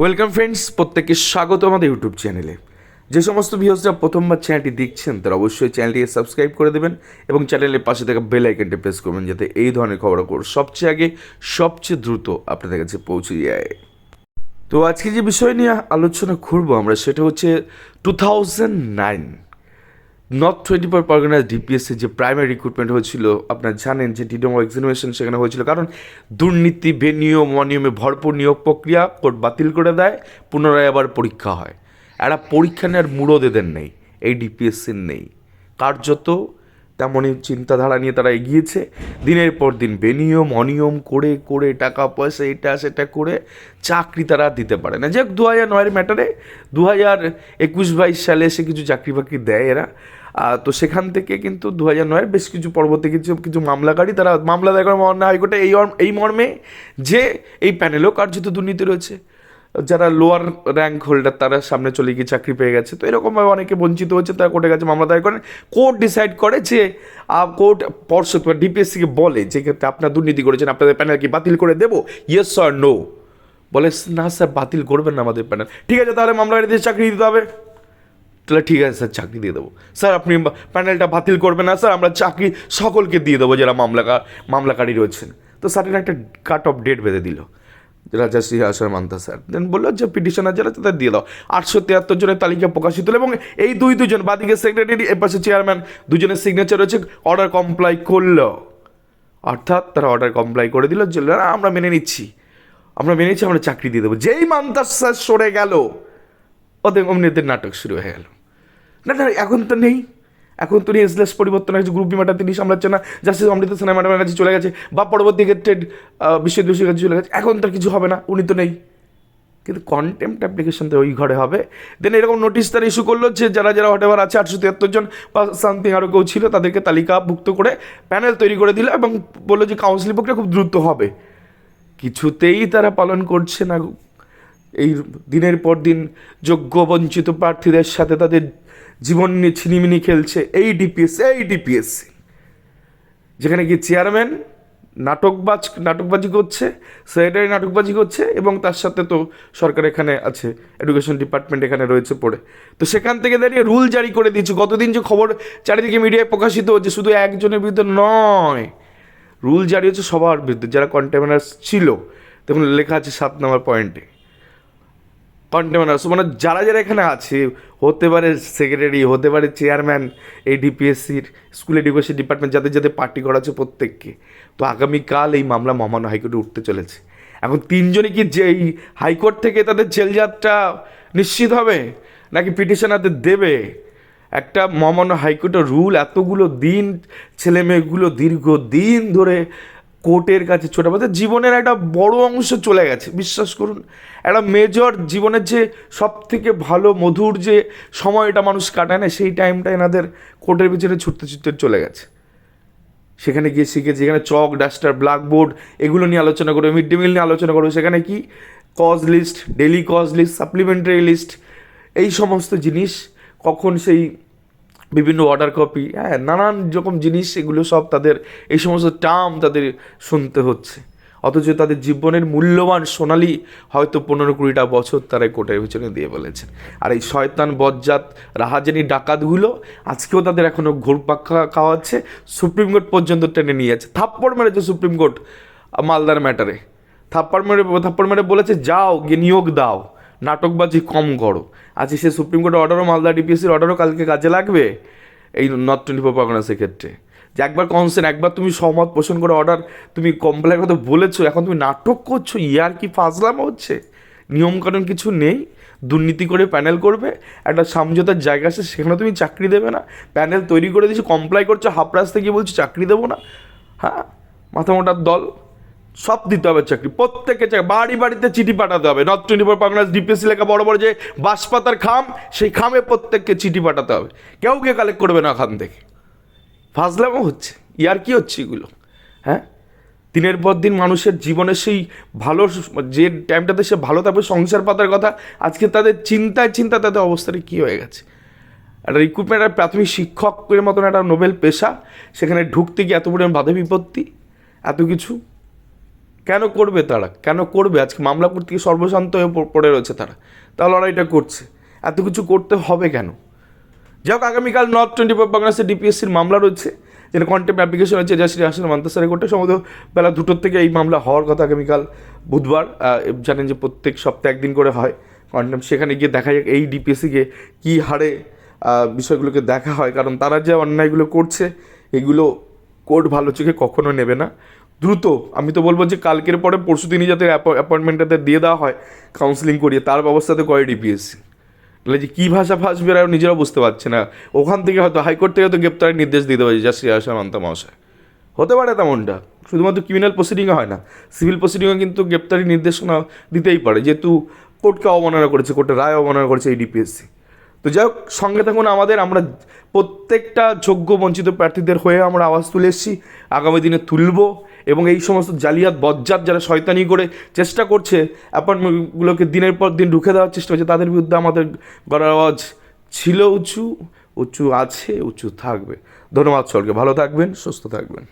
Welcome friends প্রত্যেককে স্বাগত আমাদের ইউটিউব চ্যানেলে যে সমস্ত ভিউজরা প্রথমবার চ্যানেলটি দেখছেন, তারা অবশ্যই চ্যানেলটিকে সাবস্ক্রাইব করে দেবেন এবং চ্যানেলের পাশে থাকা বেল আইকনটি প্রেস করবেন যাতে এই ধরনের খবর সবচেয়ে আগে, সবচেয়ে দ্রুত আপনাদের কাছে পৌঁছে যায়। তো আজকে যে বিষয় নিয়ে আলোচনা করব আমরা, সেটা হচ্ছে two thousand nine North twenty four Parganas DPSC যে প্রাইমারি রিক্রুটমেন্ট হয়েছিল, আপনারা জানেন যে ডিডোমো এক্সামিনেশন সেখানে হয়েছিল। কারণ দুর্নীতি, বেনিয়ম, অনিয়মে ভরপুর নিয়োগ প্রক্রিয়া কোর্ট বাতিল করে দেয়, পুনরায় আবার পরীক্ষা হয়। এরা পরীক্ষা নেওয়ার মুড়ো দেদের নেই, এই ডিপিএসসির নেই। কার্যত তেমনই চিন্তাধারা নিয়ে তারা এগিয়েছে। দিনের পর দিন বেনিয়ম, অনিয়ম করে করে টাকা পয়সা এটা, সেটা করে চাকরি তারা দিতে পারে না। যে দু হাজার নয়ের ম্যাটারে দু হাজার একুশ বাইশ সালে এসে কিছু চাকরি বাকরি দেয় এরা। তো সেখান থেকে কিন্তু দু হাজার নয়ের বেশ কিছু পরবর্তী কিছু কিছু মামলাকারী তারা, মামলা দায় করে মহামান্য হাইকোর্টে এই এই মর্মে যে এই প্যানেলেও কার্যত দুর্নীতি রয়েছে। যারা লোয়ার র্যাঙ্ক হোল্ডার তারা সামনে চলে গিয়ে চাকরি পেয়ে গেছে। তো এরকমভাবে অনেকে বঞ্চিত হচ্ছে, তারা কোর্টের কাছে মামলা দায়ের করেন। কোর্ট ডিসাইড করে যে কোর্ট পর্ষদ বা ডিপিএসসিকে বলে যে ক্ষেত্রে আপনার দুর্নীতি করেছেন, আপনাদের প্যানেল কি বাতিল করে দেবো? ইয়েস আর নো বলে, না স্যার, বাতিল করবেন না আমাদের প্যানেল ঠিক আছে, তাহলে মামলা দিয়ে চাকরি দিতে হবে। তাহলে ঠিক আছে, স্যার, চাকরি দিয়ে দেবো। স্যার, আপনি প্যানেলটা বাতিল করবেন না, স্যার, আমরা চাকরি সকলকে দিয়ে দেবো, যারা মামলাকা, মামলাকারী রয়েছেন। তো স্যারের একটা কাট অফ ডেট বেঁধে দিল। রাজা আসার মান্তা স্যার। দেন বলল যে পিটিশনার যারা, তাদের দিয়ে দাও। আটশো তিয়াত্তর জনের তালিকা প্রকাশিত হলো এবং এই দুই দুজন, বাদিকে সেক্রেটারি এপাশে চেয়ারম্যান দুজনের সিগনেচার রয়েছে অর্ডার কমপ্লাই করল। অর্থাৎ তারা অর্ডার কমপ্লাই করে দিল, যে আমরা মেনে নিচ্ছি। আমরা মেনে নিচ্ছি, আমরা চাকরি দিয়ে দেবো। যেই মান্তার স্যার সরে গেল, ওদের অমনিদের নাটক শুরু হয়ে গেল। না না, এখন তো নেই। এখন তো এসলেস পরিবর্তন হয়েছে গ্রুপ বি ম্যাটার তিনি সামলাচ্ছে না জাস্টিস অমৃত সেনা ম্যাডামের কাছে চলে গেছে, বা পরবর্তী ক্ষেত্রে বিশ্ববিদ্যালয়ের কাছে চলে গেছে, এখন তার কিছু হবে না, উনি তো নেই। কিন্তু কন্টেম্পট অ্যাপ্লিকেশন তো ওই ঘরে হবে। দেন এরকম নোটিশ তারা ইস্যু করল যে যারা যারা হটেবার আছে, আটশো তিয়াত্তর জন, বা সামথিং আরও কেউ ছিল, তাদেরকে তালিকাভুক্ত করে প্যানেল তৈরি করে দিল এবং বলল যে কাউন্সিলিং প্রক্রিয়া খুব দ্রুত হবে। কিছুতেই তারা পালন করছে না। এই দিনের পর দিন যোগ্য বঞ্চিত প্রার্থীদের সাথে তাদের জীবন নিয়ে ছিনিমিনি খেলছে এই ডিপিএস এই ডিপিএসসি যেখানে কি চেয়ারম্যান নাটকবাজ, নাটকবাজি করছে সেক্রেটারি নাটকবাজি করছে এবং তার সাথে তো সরকার এখানে আছে এডুকেশন ডিপার্টমেন্ট এখানে রয়েছে পড়ে। তো সেখান থেকে দাঁড়িয়ে রুল জারি করে দিয়েছে। গতদিন যে খবর চারিদিকে মিডিয়ায় প্রকাশিত হচ্ছে শুধু একজনের বিরুদ্ধে নয় রুল জারি হচ্ছে সবার বিরুদ্ধে। যারা কন্টেমিনার্স ছিল, দেখুন লেখা আছে সাত নম্বর পয়েন্টে কন্টেমানার্স মানে যারা যারা এখানে আছে, হতে পারে সেক্রেটারি হতে পারে চেয়ারম্যান এই ডিপিএসসির স্কুল এডুকেশন ডিপার্টমেন্ট যাদের যাদের পার্টি করা আছে প্রত্যেককে। তো আগামীকাল এই মামলা মহামান্য হাইকোর্টে উঠতে চলেছে। এখন তিনজনই কি যে এই হাইকোর্ট থেকে তাদের জেলযাত্রা নিশ্চিত হবে, নাকি পিটিশনারদের দেবে? একটা মহামান্য হাইকোর্টের রুল এতগুলো দিন ছেলে মেয়েগুলো দীর্ঘ দিন ধরে কোর্টের কাছে ছোটো বাচ্চা জীবনের একটা বড় অংশ চলে গেছে। বিশ্বাস করুন, একটা মেজর জীবনের যে সব থেকে ভালো, মধুর যে সময়টা মানুষ কাটায় না, সেই টাইমটা এনাদের কোর্টের পিছনে ছুটতে ছুটতে চলে গেছে। সেখানে গিয়ে শিখেছি যেখানে চক, ডাস্টার ব্ল্যাকবোর্ড এগুলো নিয়ে আলোচনা করবে মিড ডে মিল নিয়ে আলোচনা করবে। সেখানে কি? Cause list daily cause list supplementary list এই সমস্ত জিনিস কখন সেই বিভিন্ন অর্ডার কপি হ্যাঁ নানান রকম জিনিস, এগুলো সব তাদের, এই সমস্ত টার্ম তাদের শুনতে হচ্ছে। অথচ তাদের জীবনের মূল্যবান সোনালি হয়তো পনেরো কুড়িটা বছর তারা এই কোর্টের পিছনে দিয়ে বলেছেন। আর এই শয়তান, বজ্জাত, রাহাজানি ডাকাতগুলো আজকেও তাদের এখনও ঘুরপাক খাওয়াচ্ছে, সুপ্রিম কোর্ট পর্যন্ত টেনে নিয়ে যাচ্ছে। থাপ্পড় মেরেছে সুপ্রিম কোর্ট মালদার ম্যাটারে থাপ্পড় মেরে থাপ্পড় মেরে বলেছে, যাও গিয়ে নিয়োগ দাও। নাটকবাজি কম করো। আজকে সে সুপ্রিম কোর্টের অর্ডারও মালদা ডিপিএসসির অর্ডারও কালকে কাজে লাগবে? এই নর্থ টোয়েন্টি ফোর পারগনাসের ক্ষেত্রে। যে একবার কনসেন একবার তুমি সহমত পোষণ করে অর্ডার তুমি কমপ্লেনের কথা বলেছ, এখন তুমি নাটক করছ, ইয়ার কি ফাজলাম হচ্ছে? নিয়মকানুন কিছু নেই, দুর্নীতি করে প্যানেল করবে, একটা সমঝোতার জায়গা আছে সেখানে তুমি চাকরি দেবে না। প্যানেল তৈরি করে দিয়েছ কমপ্লাই করছ হাফ রাস্তায় গিয়ে বলছো, চাকরি দেবো না। হ্যাঁ? মাথা মোটার দল। সব দিতে হবে চাকরি, প্রত্যেকে চাকরি, বাড়ি বাড়িতে চিঠি পাঠাতে হবে। North twenty four Parganas DPSC লেখা বড় বড় যে বাঁশপাতার খাম, সেই খামে প্রত্যেককে চিঠি পাঠাতে হবে। কেউ কে কালেক্ট করবে না ওখান থেকে। ফাজলামও হচ্ছে। ইয়ার কি হচ্ছে এগুলো? হ্যাঁ? দিনের পর দিন মানুষের জীবনের সেই ভালো যে টাইমটাতে সে ভালো থাকবে, সংসার পাতার কথা, আজকে তাদের চিন্তায় চিন্তা তাদের অবস্থাটা কী হয়ে গেছে? একটা রিক্রুটমেন্ট একটা প্রাথমিক শিক্ষকের মতন একটা নোবেল পেশা, সেখানে ঢুকতে গিয়ে এত পরিমাণ বাধা বিপত্তি, এত কিছু। কেন করবে তারা? কেন করবে? আজকে মামলা করতে গিয়ে সর্বশান্ত হয়ে পড়ে রয়েছে তারা। ওরা এটা করছে। এত কিছু করতে হবে কেন? যাই হোক আগামীকাল নর্থ টোয়েন্টি ফোর বাংলাদেশের ডিপিএসসির মামলা রয়েছে। যেটা কন্টেম্প অ্যাপ্লিকেশন হচ্ছে যা শ্রী হাসান মান্তাসারে কোর্টে। সম্ভবত বেলা দুটোর থেকে এই মামলা হওয়ার কথা আগামীকাল বুধবার। জানেন যে প্রত্যেক সপ্তাহে একদিন করে হয় কন্টেম্প সেখানে গিয়ে দেখা যাক এই ডিপিএসসিকে কী হারে বিষয়গুলোকে দেখা হয়। কারণ তারা যে অন্যায়গুলো করছে, এগুলো কোর্ট ভালো চোখে কখনো নেবে না। দ্রুত। আমি তো বলব যে কালকের পরে পরশু দিনই যাতে অ্যাপয়েন্টমেন্টটাতে দিয়ে দেওয়া হয় কাউন্সিলিং করিয়ে, তার ব্যবস্থাতে করে ডিপিএসসি তাহলে যে কী ভাষা ফাঁসবে এরা নিজেরাও বুঝতে পারছে না। ওখান থেকে হয়তো হাইকোর্ট থেকে হয়তো গ্রেপ্তারের নির্দেশ দিতে পারে যা শ্রী আশা মান্তা মহাশয়। হতে পারে তেমনটা। শুধুমাত্র ক্রিমিনাল প্রসিডিংয়ে হয় না। সিভিল প্রসিডিংয়ে কিন্তু গ্রেপ্তারি নির্দেশনা দিতেই পারে। যেহেতু কোর্টকে অবমাননা করেছে কোর্টের রায় অবমাননা করেছে এই ডিপিএসসি তো যাই হোক, সঙ্গে থাকুন আমাদের, আমরা প্রত্যেকটা যোগ্য বঞ্চিত প্রার্থীদের হয়ে আমরা আওয়াজ তুলে এসেছি, আগামী দিনে তুলব, এবং এই সমস্ত জালিয়াত, বজ্জাত যারা শয়তানি করে চেষ্টা করছে অ্যাপার্টমেন্টগুলোকে দিনের পর দিন ঢুকে দেওয়ার চেষ্টা করছে, তাদের বিরুদ্ধে আমাদের গড়ার আওয়াজ ছিল উঁচু উঁচু আছে, উঁচু থাকবে। ধন্যবাদ সরকে ভালো থাকবেন, সুস্থ থাকবেন।